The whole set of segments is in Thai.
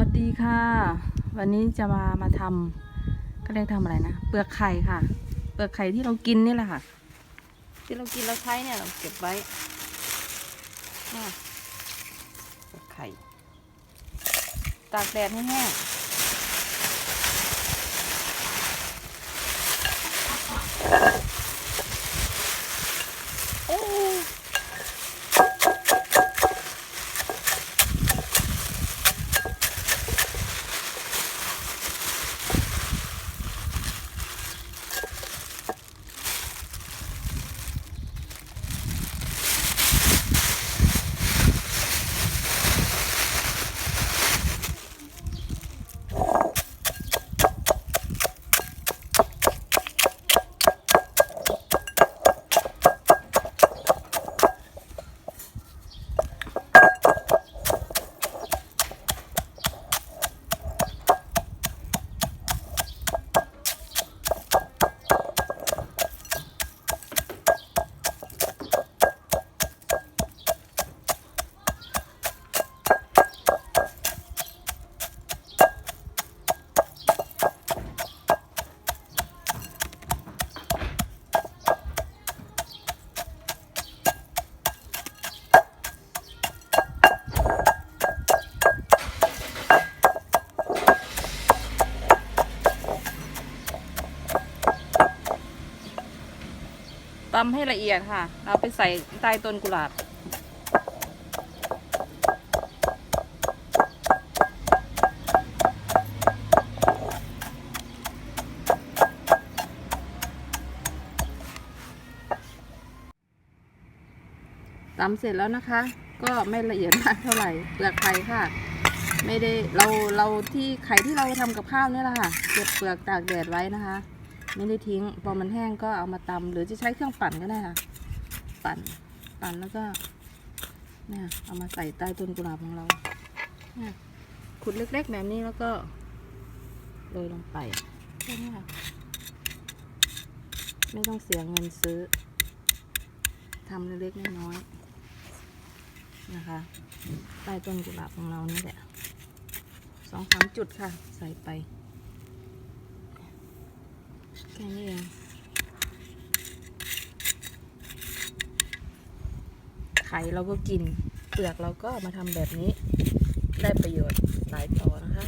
วัสดีค่ะ วันนี้จะมามาทำก็เรียกทำอะไรนะเปลือกไข่ค่ะ เปลือกไข่ที่เรากินนี่แหละค่ะ ที่เรากินเราใช้เนี่ยเราเก็บไว้เนี่ยเปลือกไข่ตากแดดให้แห้ง ตำให้ละเอียดค่ะ เราไปใส่ใต้ต้นกุหลาบ ตำเสร็จแล้วนะคะ ก็ไม่ละเอียดมากเท่าไหร่เปลือกไข่ค่ะ ไม่ได้เราเราที่ไข่ที่เราทำกับข้าวนี่แหละค่ะ เก็บเปลือกตากแดดไว้นะคะ ไม่ได้ทิ้ง พอมันแห้งก็เอามาตำหรือจะใช้เครื่องปั่นก็ได้ค่ะ ปั่น ปั่นแล้วก็เนี่ยเอามาใส่ใต้ต้นกุหลาบของเราเนี่ยขุดเล็กๆแบบนี้แล้วก็โรยลงไปแค่นี้ค่ะ ไม่ต้องเสียเงินซื้อทำเล็กๆน้อยๆนะคะ ใต้ต้นกุหลาบของเรานี่แหละสองสามจุดค่ะ ใส่ไป แค่นี้เอง ไข่เราก็กิน เปลือกเราก็เอามาทำแบบนี้ ได้ประโยชน์หลายต่อนะคะ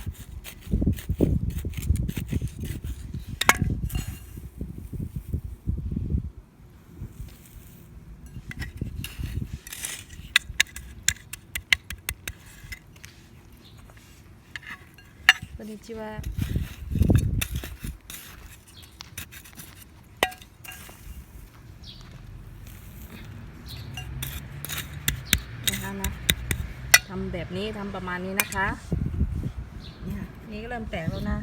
こんにちは。 แบบนี้ทำประมาณนี้นะคะเนี่ยนี่ก็เริ่มแตกแล้วนะ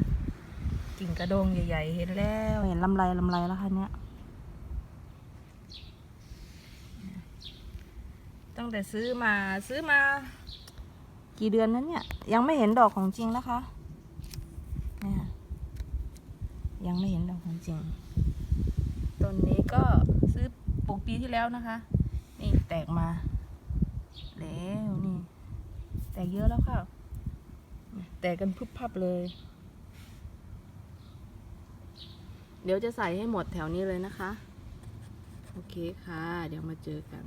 กิ่งกระโดงใหญ่ ๆ เห็นแล้วเห็นลำไรลำไรแล้วค่ะเนี่ยตั้งแต่ซื้อมาซื้อมา กี่เดือนนั้นเนี่ย ยังไม่เห็นดอกของจริงนะคะเนี่ยยังไม่เห็นดอกของจริงต้นนี้ก็ซื้อปลูกปีที่แล้วนะคะ นี่แตกมาแล้วนี่ เยอะแล้วค่ะ แตกกันพึบพับเลย เดี๋ยวจะใส่ให้หมดแถวนี้เลยนะคะ โอเคค่ะ เดี๋ยวมาเจอกัน